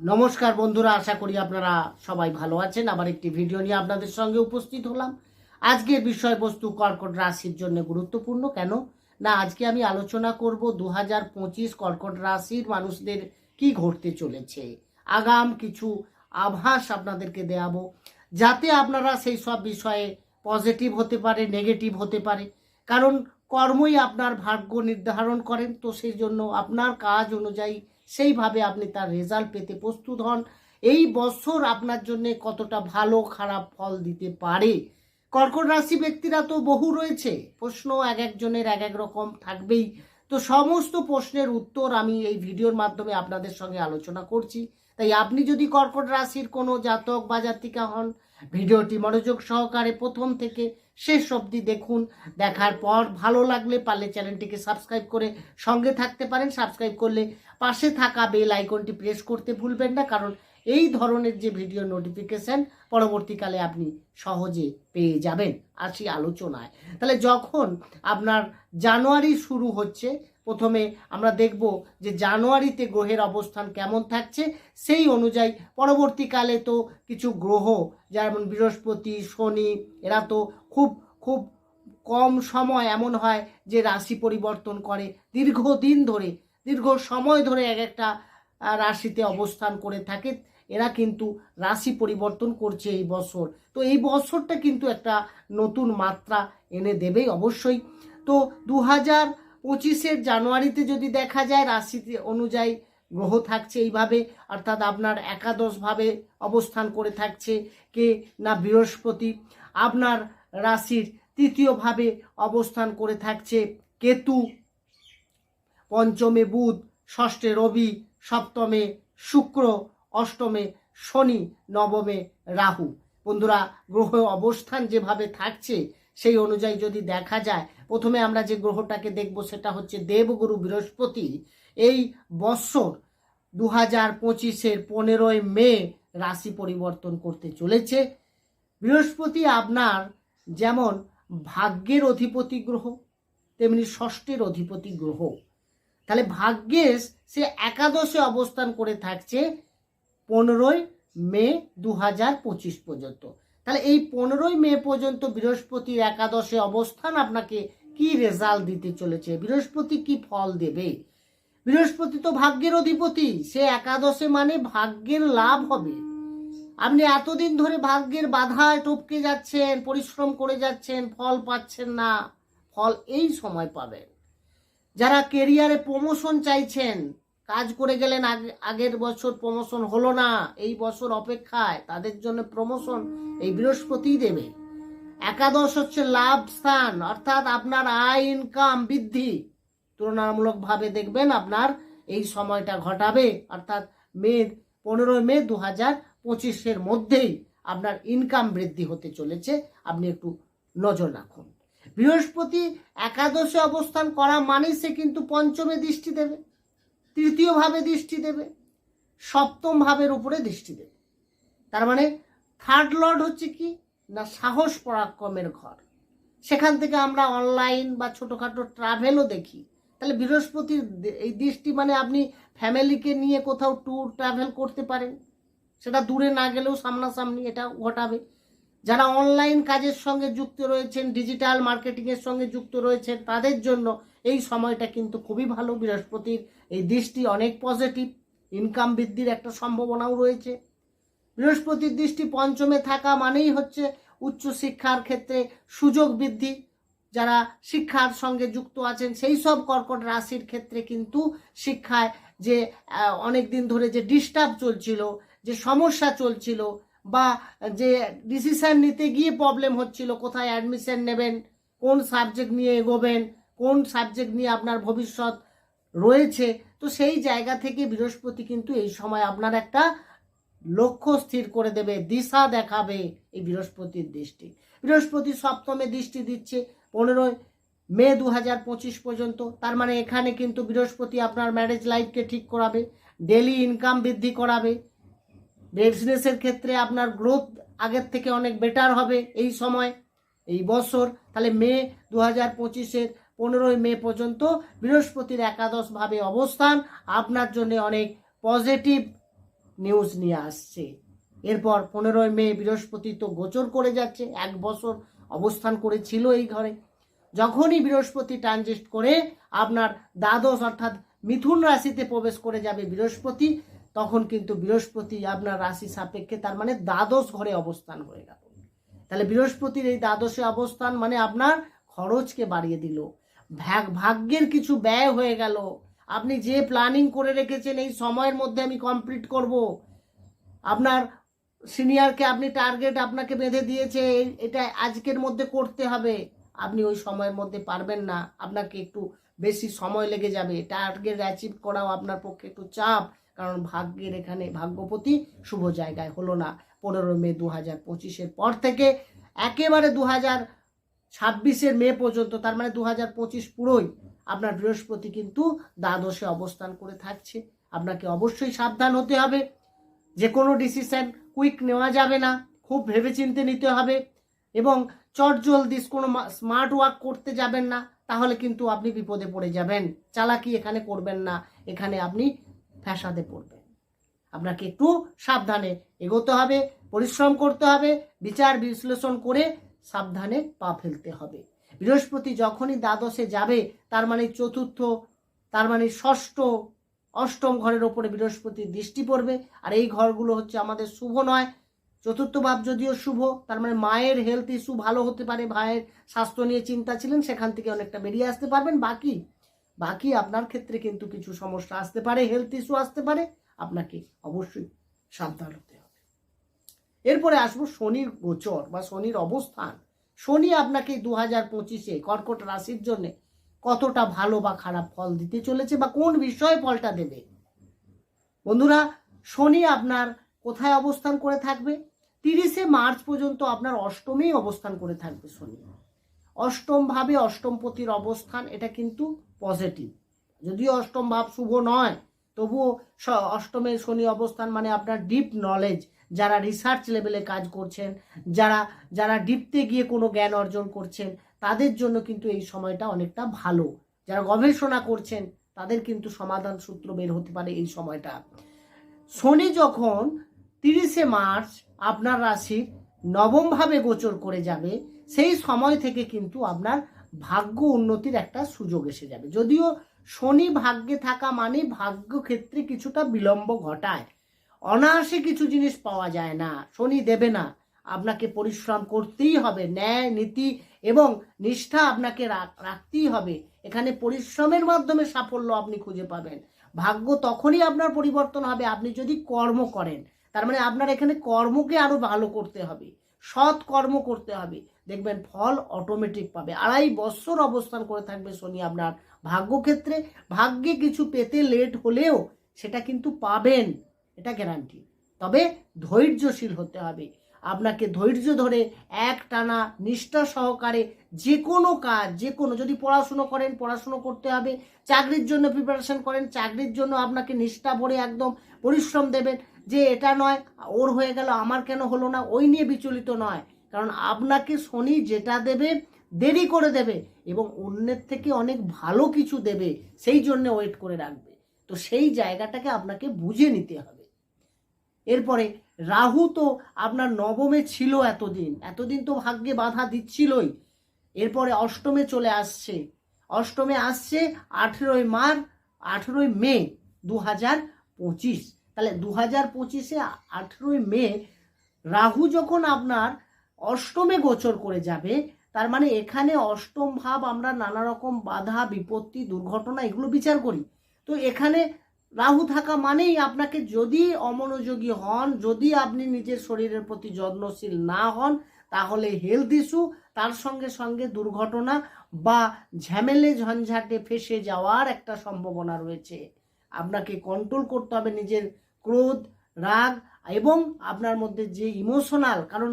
নমস্কার বন্ধুরা, আশা করি আপনারা সবাই ভালো আছেন। আবার একটি ভিডিও নিয়ে আপনাদের সঙ্গে উপস্থিত হলাম। আজকের বিষয়বস্তু কর্কট রাশির জন্য গুরুত্বপূর্ণ। কেন? না, আজকে আমি আলোচনা করব দু হাজার পঁচিশ কর্কট রাশির মানুষদের কি ঘটতে চলেছে। আগাম কিছু আভাস আপনাদেরকে দেয়াবো, যাতে আপনারা সেই সব বিষয়ে পজিটিভ হতে পারে নেগেটিভ হতে পারে। কারণ কর্মই আপনার ভাগ্য নির্ধারণ করেন, তো সেই জন্য আপনার কাজ অনুযায়ী সেইভাবে আপনি তার রেজাল্ট পেতে প্রস্তুত হন। এই বছর আপনার জন্য কতটা ভালো, খারাপ ফল দিতে পারে? কর্কট রাশি ব্যক্তিরা তো বহু রয়েছে। প্রশ্ন এক একজনের এক এক রকম থাকবেই। তো সমস্ত প্রশ্নের উত্তর আমি এই ভিডিওর মাধ্যমে আপনাদের সঙ্গে আলোচনা করছি। তাই আপনি যদি কর্কট রাশির কোনো জাতক বা জাতিকা হন, ভিডিওটি মনোযোগ সহকারে প্রথম থেকে শেষ অবধি দেখুন। দেখার পর ভালো লাগলে পারলে চ্যানেলটিকে সাবস্ক্রাইব করে সঙ্গে থাকতে পারেন। সাবস্ক্রাইব করলে পাশে থাকা বেল আইকনটি প্রেস করতে ভুলবেন না, কারণ এই ধরনের যে ভিডিও নোটিফিকেশন পরবর্তীকালে আপনি সহজে পেয়ে যাবেন আসি আলোচনায়। তাহলে যখন আপনার জানুয়ারি শুরু হচ্ছে, প্রথমে আমরা দেখব যে জানুয়ারিতে গ্রহের অবস্থান কেমন থাকছে। সেই অনুযায়ী পরবর্তীকালে তো কিছু গ্রহ, যেমন বৃহস্পতি, শনি, এরা তো খুব খুব কম সময় এমন হয় যে রাশি পরিবর্তন করে। দীর্ঘদিন ধরে, দীর্ঘ সময় ধরে এক একটা রাশিতে অবস্থান করে থাকে। এরা কিন্তু রাশি পরিবর্তন করছে এই বছর। তো এই বছরটা কিন্তু একটা নতুন মাত্রা এনে দেবেই অবশ্যই। তো দু হাজার পঁচিশের জানুয়ারিতে যদি দেখা যায় রাশি অনুযায়ী গ্রহ থাকছে এইভাবে, অর্থাৎ আপনার একাদশভাবে অবস্থান করে থাকছে কে না বৃহস্পতি, আপনার রাশির তৃতীয়ভাবে অবস্থান করে থাকছে কেতু, পঞ্চমে বুধ, ষষ্ঠে রবি সপ্তমে শুক্র, অষ্টমে শনি, নবমে রাহু। বন্ধুরা, গ্রহ অবস্থান যেভাবে থাকছে, সেই অনুযায়ী যদি দেখা যায়, প্রথমে আমরা যে গ্রহটাকে দেখব সেটা হচ্ছে দেবগুরু বৃহস্পতি। এই বৎসর দু হাজার পঁচিশের পনেরোই মে রাশি পরিবর্তন করতে চলেছে। বৃহস্পতি আপনার যেমন ভাগ্যের অধিপতি গ্রহ, তেমনি ষষ্ঠের অধিপতি গ্রহ। তাহলে ভাগ্যেশ সে একাদশে অবস্থান করে থাকছে পনেরোই মে দু হাজার পঁচিশ পর্যন্ত। তাহলে এই পনেরোই মে পর্যন্ত বৃহস্পতির একাদশে অবস্থান আপনাকে কি রেজাল্ট দিতে চলেছে? বৃহস্পতি কি ফল দেবে? বৃহস্পতি তো ভাগ্যের অধিপতি, সে একাদশে মানে ভাগ্যের লাভ হবে। আপনি এতদিন ধরে ভাগ্যের বাধায় টপকে যাচ্ছেন, পরিশ্রম করে যাচ্ছেন, ফল পাচ্ছেন না, ফল এই সময় পাবেন। যারা কেরিয়ারে প্রমোশন চাইছেন, কাজ করে গেলেন আগের বছর প্রমোশন হলো না, এই বছর অপেক্ষায় তাদের জন্য প্রমোশন এই বৃহস্পতিই দেবে। একাদশ হচ্ছে লাভ স্থান, অর্থাৎ আপনার আয় ইনকাম বৃদ্ধি। তুলনামূলকভাবে দেখবেন আপনার এই সময়টা ঘটাবে, অর্থাৎ মে পনেরোই মে দু হাজার পঁচিশের মধ্যেই আপনার ইনকাম বৃদ্ধি হতে চলেছে। আপনি একটু নজর রাখুন। বৃহস্পতি একাদশে অবস্থান করা মানেই সে কিন্তু পঞ্চমে দৃষ্টি দেবে তৃতীয় ভাবে দৃষ্টি দেবে সপ্তম ভাবের উপরে দৃষ্টি দেবে। তার মানে থার্ড লর্ড হচ্ছে কি? না, সাহস পরাক্রমের ঘর। সেখান থেকে আমরা অনলাইন বা ছোটোখাটো ট্রাভেলও দেখি। তাহলে বৃহস্পতির এই দৃষ্টি মানে আপনি ফ্যামিলিকে নিয়ে কোথাও ট্যুর ট্রাভেল করতে পারেন। সেটা দূরে না গেলেও সামনাসামনি এটা ঘটাবে। যারা অনলাইন কাজের সঙ্গে যুক্ত রয়েছেন ডিজিটাল মার্কেটিংয়ের সঙ্গে যুক্ত রয়েছেন, তাদের জন্য এই সময়টা কিন্তু খুবই ভালো। বৃহস্পতির এই দৃষ্টি অনেক পজিটিভ ইনকাম বৃদ্ধির একটা সম্ভাবনাও রয়েছে। বৃহস্পতির দৃষ্টি পঞ্চমে থাকা মানেই হচ্ছে উচ্চশিক্ষার ক্ষেত্রে সুযোগ বৃদ্ধি। যারা শিক্ষার সঙ্গে যুক্ত আছেন, সেই সব কর্কট রাশির ক্ষেত্রে কিন্তু শিক্ষায় যে অনেক দিন ধরে যে ডিস্টার্ব চলছিল, যে সমস্যা চলছিল বা যে ডিসিশন নিতে গিয়ে প্রবলেম হচ্ছিল, কোথায় অ্যাডমিশন নেবেন, কোন সাবজেক্ট নিয়ে এগোবেন, কোন সাবজেক্ট নিয়ে আপনার ভবিষ্যৎ রয়েছে, তো সেই জায়গা থেকে বৃহস্পতি কিন্তু এই সময় আপনার একটা লক্ষ্য স্থির করে দেবে, দিশা দেখাবে এই বৃহস্পতির দৃষ্টি। বৃহস্পতি সপ্তমে দৃষ্টি দিচ্ছে, পনেরোই মে দু হাজার পঁচিশ পর্যন্ত, তার মানে এখানে কিন্তু বৃহস্পতি আপনার ম্যারেজ লাইফকে ঠিক করাবে ডেলি ইনকাম বৃদ্ধি করাবে বিজনেসের ক্ষেত্রে আপনার গ্রোথ আগের থেকে অনেক বেটার হবে এই সময়, এই বছর। তাহলে মে দু হাজার পঁচিশের পনেরোই মে পর্যন্ত বৃহস্পতির একাদশভাবে অবস্থান আপনার জন্য অনেক পজিটিভ নিউজ নিয়ে আসছে। এরপর পনেরোই মে বৃহস্পতি তো গোচর করে যাচ্ছে, এক বছর অবস্থান করেছিল এই ঘরে। যখনই বৃহস্পতি ট্রানজিস্ট করে, আপনার দ্বাদশ অর্থাৎ মিথুন রাশিতে প্রবেশ করে যাবে বৃহস্পতি তখন কিন্তু বৃহস্পতি আপনার রাশি সাপেক্ষে তার মানে দ্বাদশ ঘরে অবস্থান হয়ে গেল। তাহলে বৃহস্পতির এই দ্বাদশে অবস্থান মানে আপনার খরচকে বাড়িয়ে দিল। ভাগ, ভাগ্যের কিছু ব্যয় হয়ে গেল। আপনি যে প্ল্যানিং করে রেখেছেন, এই সময়ের মধ্যে আমি কমপ্লিট করব। আপনার সিনিয়রকে আপনি টার্গেট আপনাকে বেঁধে দিয়েছে, এটা আজকের মধ্যে করতে হবে। আপনি ওই সময়ের মধ্যে পারবেন না। আপনাকে একটু বেশি সময় লেগে যাবে। টার্গেট অ্যাচিভ করাও আপনার পক্ষে একটু চাপ। কারণ ভাগ্যের এখানে ভাগ্যপতি শুভ জায়গায় হলো না। পনেরো মে দু হাজার পঁচিশের পর থেকে একেবারে দু হাজার ছাব্বিশের মে পর্যন্ত, তার মানে দু হাজার পঁচিশ পুরোই আপনার বৃহস্পতি কিন্তু দ্বাদশে অবস্থান করে থাকছে। আপনাকে অবশ্যই সাবধান হতে হবে। যে কোনো ডিসিশন কুইক নেওয়া যাবে না, খুব ভেবেচিন্তে নিতে হবে এবং চট জলদি কোনো স্মার্ট ওয়ার্ক করতে যাবেন না, তাহলে কিন্তু আপনি বিপদে পড়ে যাবেন। চালাকি এখানে করবেন না। এখানে আপনি ফ্যাসাদে পড়বে। আপনাকে একটু সাবধানে এগোতে হবে, পরিশ্রম করতে হবে, বিচার বিশ্লেষণ করে সাবধানে পা ফেলতে হবে। বৃহস্পতি যখনই দ্বাদশে যাবে, তার মানে চতুর্থ, তার মানে ষষ্ঠ, অষ্টম ঘরের ওপরে বৃহস্পতির দৃষ্টি পড়বে। আর এই ঘরগুলো হচ্ছে আমাদের শুভ নয়, চতুর্থ ভাব যদিও শুভ, তার মানে মায়ের হেলথ ইস্যু ভালো হতে পারে, ভাইয়ের স্বাস্থ্য নিয়ে চিন্তা ছিলেন, সেখান থেকে অনেকটা বেরিয়ে আসতে পারবেন। বাকি বাকি আপনার ক্ষেত্রে কিন্তু কিছু সমস্যা আসতে পারে হেলথ ইস্যু আসতে পারে, আপনাকে অবশ্যই সাবধান হতে হবে। এরপরে আসব শনির গোচর বা শনির অবস্থান। শনি আপনাকে দু হাজার পঁচিশে কর্কট রাশির জন্য কতটা ভালো বা খারাপ ফল দিতে চলেছে বা কোন বিষয়ে ফলটা দেবে? বন্ধুরা, শনি আপনার কোথায় অবস্থান করে থাকবে? তিরিশে মার্চ পর্যন্ত আপনার অষ্টমেই অবস্থান করে থাকবে শনি। অষ্টম ভাবে অষ্টমপতির অবস্থান, এটা কিন্তু পজিটিভ যদিও অষ্টম ভাব শুভ নয়, তবুও স- অষ্টমে শনি অবস্থান মানে আপনার ডিপ নলেজ যারা রিসার্চ লেভেলে কাজ করছেন, যারা যারা ডিপতে গিয়ে কোনো জ্ঞান অর্জন করছেন, তাদের জন্য কিন্তু এই সময়টা অনেকটা ভালো। যারা গবেষণা করছেন, তাদের কিন্তু সমাধান সূত্র বের হতে পারে এই সময়টা। শনি যখন তিরিশে মার্চ আপনার রাশির নবমভাবে গোচর করে যাবে সেই সময় থেকে কিন্তু আপনার ভাগ্য উন্নতির একটা সুযোগ এসে যাবে। যদিও শনি ভাগ্যে থাকা মানে ভাগ্য ক্ষেত্রে কিছুটা বিলম্ব ঘটায়। অনায়াসে কিছু জিনিস পাওয়া যায় না, শনি দেবে না। আপনাকে পরিশ্রম করতেই হবে, ন্যায়, নীতি এবং নিষ্ঠা আপনাকে রাখতেই হবে। এখানে পরিশ্রমের মাধ্যমে সাফল্য আপনি খুঁজে পাবেন। ভাগ্য তখনই আপনার পরিবর্তন হবে, আপনি যদি কর্ম করেন। তার মানে আপনার এখানে কর্মকে আরও ভালো করতে হবে, সৎ কর্ম করতে হবে। দেখবেন ফল অটোমেটিক পাবে। আড়াই বছর অবস্থান করে থাকবে শনি আপনার। ভাগ্যক্ষেত্রে ভাগ্যে কিছু পেতে লেট হলেও সেটা কিন্তু পাবেন। এটা গ্যারান্টি তবে ধৈর্যশীল হতে হবে। আপনাকে ধৈর্য ধরে এক টানা নিষ্ঠা সহকারে যে কোনো কাজ যে কোনো যদি পড়াশুনো করেন, পড়াশুনো করতে হবে, চাকরির জন্য প্রিপারেশন করেন, চাকরির জন্য আপনাকে নিষ্ঠা ভরে একদম পরিশ্রম দেবেন যে এটা নয়, ওর হয়ে গেল, আমার কেন হলো না, ওই নিয়ে বিচলিত নয়। কারণ আপনাকে শনি যেটা দেবে, দেরি করে দেবে এবং অন্যের থেকে অনেক ভালো কিছু দেবে, সেই জন্য ওয়েট করে রাখবে। তো সেই জায়গাটাকে আপনাকে বুঝে নিতে হবে। এরপরে, রাহু তো আপনার নবমে ছিল এতদিন। এতদিন তো ভাগ্যে বাধা দিচ্ছিলই। এরপরে অষ্টমে চলে আসছে। অষ্টমে আসছে আঠেরোই মার্চ আঠেরোই মে দু হাজার পঁচিশ। তাহলে দু হাজার পঁচিশে আঠেরোই মে রাহু যখন আপনার অষ্টমে গোচর করে যাবে। তার মানে এখানে অষ্টম ভাব আমরা নানা রকম বাধা, বিপত্তি, দুর্ঘটনা এগুলো বিচার করি। তো এখানে রাহু থাকা মানেই আপনাকে যদি অমনোযোগী হন, যদি আপনি নিজের শরীরের প্রতি যত্নশীল না হন, তাহলে হেলথ ইস্যু তার সঙ্গে সঙ্গে দুর্ঘটনা বা ঝামেলে ঝঞ্ঝাটে ফেসে যাওয়ার একটা সম্ভাবনা রয়েছে। আপনাকে কন্ট্রোল করতে হবে নিজের ক্রোধ, রাগ এবং আপনার মধ্যে যে ইমোশনাল কারণ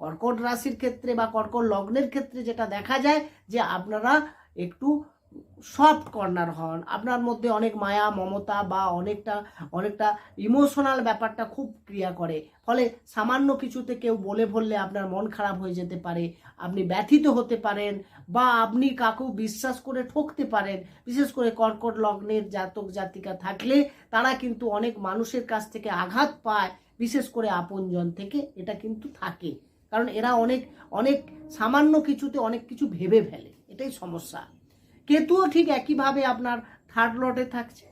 কর্কট রাশির ক্ষেত্রে বা কর্কট লগ্নের ক্ষেত্রে যেটা দেখা যায় যে আপনারা একটু সফট কর্নার হন। আপনার মধ্যে অনেক মায়া, মমতা বা অনেকটা অনেকটা ইমোশনাল ব্যাপারটা খুব ক্রিয়া করে। ফলে সামান্য কিছুতে কেউ বলে বললে আপনার মন খারাপ হয়ে যেতে পারে, আপনি ব্যথিত হতে পারেন বা আপনি কাকু বিশ্বাস করে ঠকতে পারেন। বিশেষ করে কর্কট লগ্নের জাতক জাতিকা থাকলে তারা কিন্তু অনেক মানুষের কাছ থেকে আঘাত পায়। বিশেষ করে আপনজন থেকে এটা কিন্তু থাকে। কারণ এরা অনেক অনেক সামান্য কিছুতে অনেক কিছু ভেবে ফেলে। এটাই সমস্যা। কেতুও ঠিক একইভাবে আপনার থার্ড লটে থাকছে।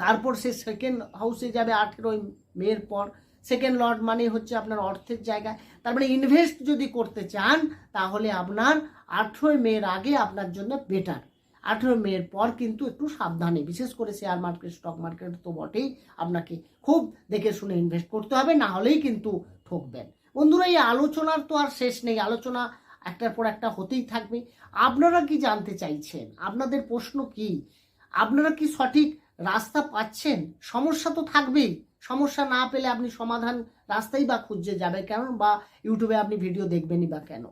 তারপর সে সেকেন্ড হাউসে যাবে আঠেরোই মের পর। সেকেন্ড লট মানে হচ্ছে আপনার অর্থের জায়গায়। তার মানে ইনভেস্ট যদি করতে চান, তাহলে আপনার আঠেরোই মেয়ের আগে আপনার জন্য বেটার আঠেরো মেয়ের পর কিন্তু একটু সাবধানে, বিশেষ করে শেয়ার মার্কেট স্টক মার্কেট তো বটেই আপনাকে খুব দেখে শুনে ইনভেস্ট করতে হবে, না হলেই কিন্তু ঠকবেন। বন্ধুরা, এই আলোচনার তো আর শেষ নেই। আলোচনা একটার পর একটা হতেই থাকবে। আপনারা কি জানতে চাইছেন? আপনাদের প্রশ্ন কি? আপনারা কি সঠিক রাস্তা পাচ্ছেন? সমস্যা তো থাকবেই। সমস্যা না পেলে আপনি সমাধান রাস্তাই বা খুঁজে যাবে কেন? বা ইউটিউবে আপনি ভিডিও দেখবেনই বা কেন?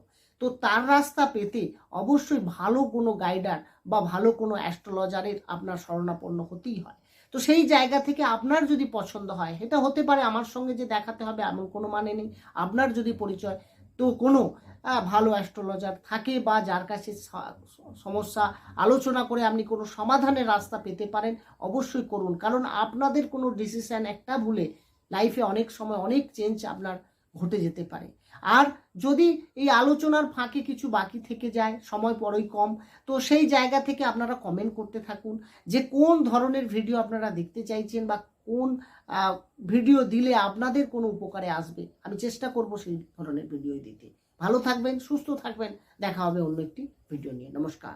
তো তার রাস্তা পেতে অবশ্যই ভালো কোনো গাইডার বা ভালো কোনো অ্যাস্ট্রোলজারের আপনার শরণাপন্ন হতেই হয়। তো সেই জায়গা থেকে আপনার যদি পছন্দ হয়, এটা হতে পারে আমার সঙ্গে যে দেখাতে হবে, এমন কোনো মানে নেই। আপনার যদি পরিচয়, তো কোনো ভালো অ্যাস্ট্রোলজার থাকে বা যার কাছে সমস্যা, আলোচনা করে আপনি কোনো সমাধানের রাস্তা পেতে পারেন, অবশ্যই করুন। কারণ আপনাদের কোনো ডিসিশান একটা ভুলে লাইফে অনেক সময় অনেক চেঞ্জ আপনার ঘটে যেতে পারে। আর যদি এই আলোচনার ফাঁকে কিছু বাকি থেকে যায়, সময় পরই কম, তো সেই জায়গা থেকে আপনারা কমেন্ট করতে থাকুন যে কোন ধরনের ভিডিও আপনারা দেখতে চাইছেন বা কোন ভিডিও দিলে আপনাদের কোনো উপকারে আসবে। আমি চেষ্টা করব সেই ধরনের ভিডিও দিতে। ভালো থাকবেন, সুস্থ থাকবেন। দেখা হবে অন্য একটি ভিডিও নিয়ে। নমস্কার।